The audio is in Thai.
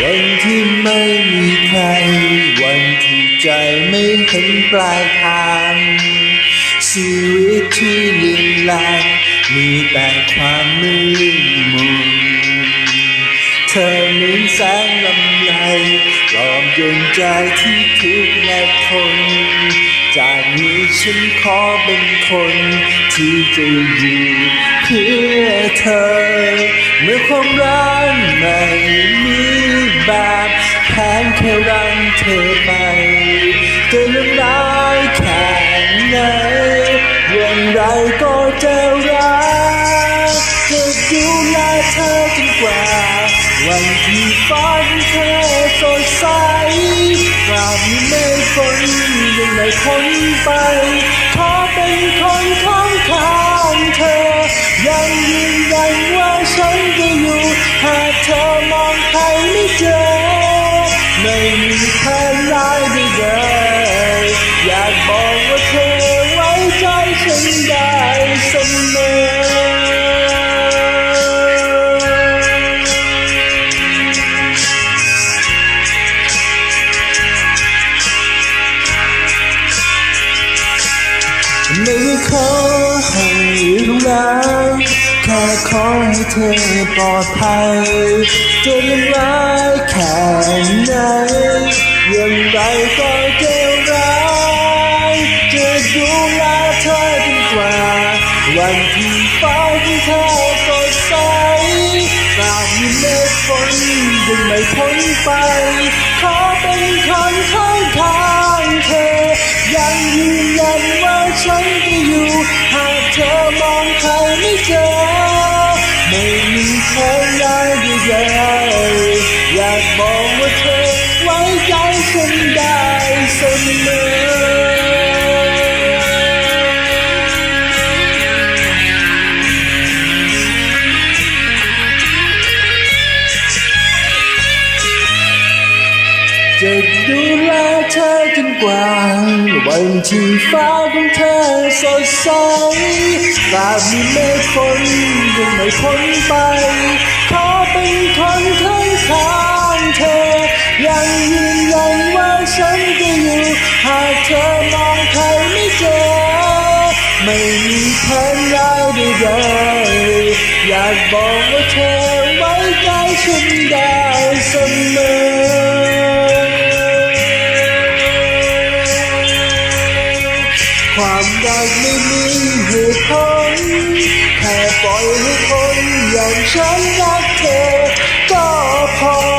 วันที่ไม่มีใคร วันที่ใจไม่เห็นปลายทางชีวิตที่เลืมลางมีแต่ความมืดมนเธอเหมือนแสงลำไรหลอมยนใจที่ทุกข์และทนจากนี้ฉันขอเป็นคน ที่จะอยู่เพื่อเธอ เมื่อความรัก กว่า วันที่ฟ้าของเธอสดใสกราบมีเมฆฝนยังไม่พ้นไปขอเป็นคนของทางเธอ ยังยืนยันว่าฉัน ไม่ขอให้รุนแรงแค่ขอให้เธอปลอดภัยจะเรื่องร้ายแค่ไหนย่างไรก็เจะรักจะดูแลเธอจนกว่า วันที่ฟ้าของเธอสดใสตราบมีเมฆฝนยังไม่พ้นไป ขอเป็นคนข้างทางเธอ ยืนยันว่าฉันจะอยู่ หากเธอมองใครไม่เจอ ไม่มีใครได้ดีใจอยากบอกว่าเธอไว้ใจฉันได้เสมอ จะดูแลเธอจนกว่า วันที่ฟ้าของเธอสดใสตราบมีเมฆฝนยังไม่พ้นไป ขอเป็นคนข้างข้างเธอ ยังยืนยันว่าฉันจะอยู่ หากเธอมองใครไม่เจอ ไม่มีแผนร้ายใดๆอยากบอกว่าเธอไว้ใจฉันได้เสมอ ความรักไม่มีเหตุผลแค่ปล่อยให้คนอย่างฉันรักเธอก็พอ